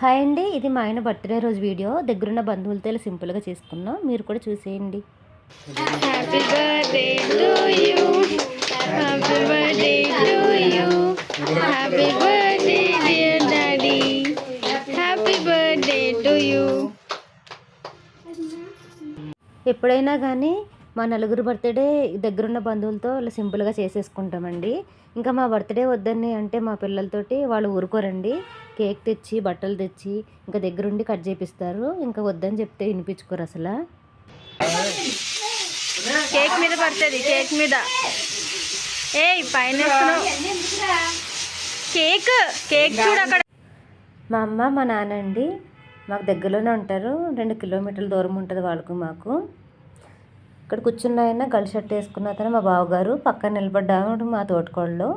Hi అండి ఇది మా ఆయన బర్త్డే రోజు వీడియో. దగ్గరున్న బంధువులతో ఇలా సింపుల్గా చేసుకున్నాం. మీరు కూడా చూసేయండి. Happy birthday to you happy birthday to you happy birthday dear daddy happy birthday to you ఎప్పుడైనా కానీ మా నలుగురు బర్త్డే దగ్గరున్న బంధువులతో ఇలా సింపుల్గా చేసేసుకుంటామండి. ఇంకా మా బర్త్డే వద్దని అంటే మా పిల్లలతోటి వాళ్ళు ఊరుకోరండి. కేక్ తెచ్చి బట్టలు తెచ్చి ఇంకా దగ్గరుండి కట్ చేపిస్తారు. ఇంకా వద్దని చెప్తే వినిపించుకోరు అసలు. కేక్ మీద పడుతుంది కేక్ మీద. ఏ పైన. కేక్ కేక్ చూడు అక్కడ. మా అమ్మ మా నాన్న అండి. మాకు దగ్గరలోనే ఉంటారు. రెండు కిలోమీటర్ల దూరం ఉంటుంది వాళ్ళకు మాకు. ఇక్కడ కూర్చున్న ఆయన గల్ షర్ట్ వేసుకున్న అతను మా బావగారు. పక్కన నిలబడ్డాడు మా తోటకోళ్ళు.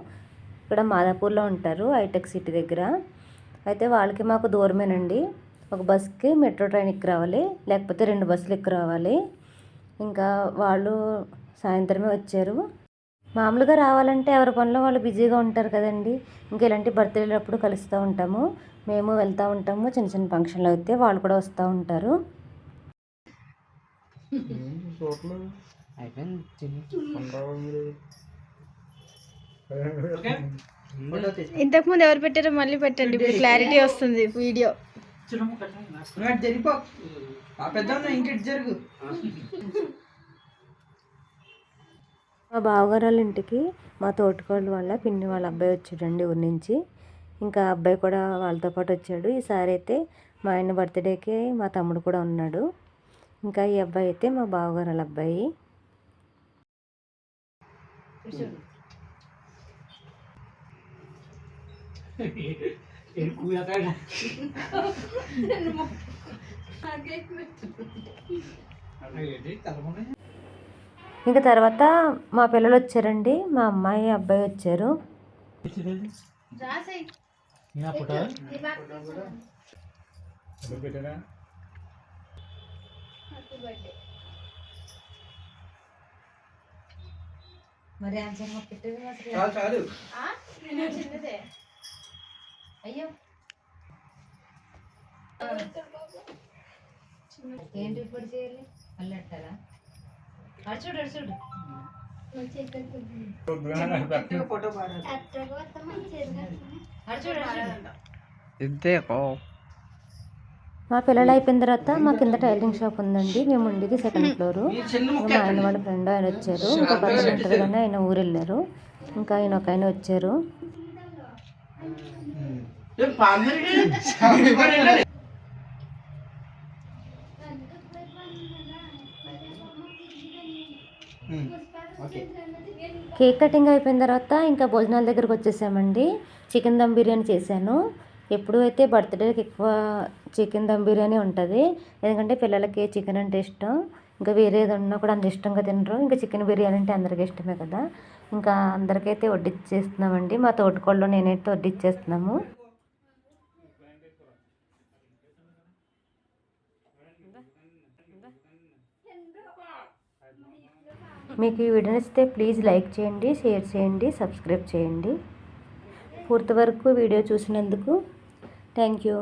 ఇక్కడ మాదాపూర్లో ఉంటారు హైటెక్ సిటీ దగ్గర. అయితే వాళ్ళకి మాకు దూరమేనండి. ఒక బస్కి మెట్రో ట్రైన్ ఎక్కి రావాలి లేకపోతే రెండు బస్సులు ఎక్కి రావాలి. ఇంకా వాళ్ళు సాయంత్రమే వచ్చారు. మామూలుగా రావాలంటే ఎవరి పనిలో వాళ్ళు బిజీగా ఉంటారు కదండి. ఇంకా ఇలాంటి బర్త్డేలప్పుడు కలుస్తూ ఉంటాము. మేము వెళ్తూ ఉంటాము. చిన్న చిన్న ఫంక్షన్లు అయితే వాళ్ళు కూడా వస్తూ ఉంటారు. ఇంతకు ముందు ఎవరు పెట్టారో మళ్ళీ పెట్టండి. ఇప్పుడు క్లారిటీ వస్తుంది వీడియో. మా బావగారు వాళ్ళ ఇంటికి మా తోటకోళ్ళ వాళ్ళ పిన్ని వాళ్ళ అబ్బాయి వచ్చాడండి ఊరి నుంచి. ఇంకా అబ్బాయి కూడా వాళ్ళతో పాటు వచ్చాడు. ఈసారి అయితే మా ఆయన బర్త్డేకి మా తమ్ముడు కూడా ఉన్నాడు. ఇంకా ఈ అబ్బాయి అయితే మా బావగారు వాళ్ళ అబ్బాయి. ఇంకా తర్వాత మా పిల్లలు వచ్చారండి. మా అమ్మాయి అబ్బాయి వచ్చారు. మరి చాలు చాలు. అయ్యో. ఏంటి ఇప్పుడు చేయాలి? మళ్ళీ అంటారా? అటు చూడు అటు చూడు. ఫోటో పాడాలి అటు చూడు అటు చూడు. ఇంతే మా పిల్లలు అయిపోయిన తర్వాత మా కింద టైలరింగ్ షాప్ ఉందండి. మేము ఉండేది సెకండ్ ఫ్లోర్ మా ఆయన వాళ్ళ ఫ్రెండ్ ఆయన వచ్చారు. ఇంకా పక్కన ఉంటారు ఆయన ఊరు వెళ్ళారు ఇంకా ఆయన ఒక ఆయన వచ్చారు. కేక్ కటింగ్ అయిపోయిన తర్వాత ఇంకా భోజనాల దగ్గరకు వచ్చేసామండి. చికెన్ దమ్ బిర్యానీ చేశాను. ఎప్పుడు అయితే బర్త్డేకి ఎక్కువ చికెన్ దమ్ బిర్యానీ ఉంటుంది ఎందుకంటే పిల్లలకి చికెన్ అంటే ఇష్టం. ఇంకా వేరే ఏది ఉన్నా కూడా అంత ఇష్టంగా తినరు. ఇంకా చికెన్ బిర్యానీ అంటే అందరికీ ఇష్టమే కదా. ఇంకా అందరికైతే వడ్డిచ్చేస్తున్నామండి. మా తోటకోళ్ళు నేనైతే వడ్డిచ్చేస్తున్నాము. మీకు ఈ వీడియో నచ్చితే ప్లీజ్ లైక్ చేయండి షేర్ చేయండి సబ్స్క్రైబ్ చేయండి. పూర్తి వరకు వీడియో చూసినందుకు థ్యాంక్ యూ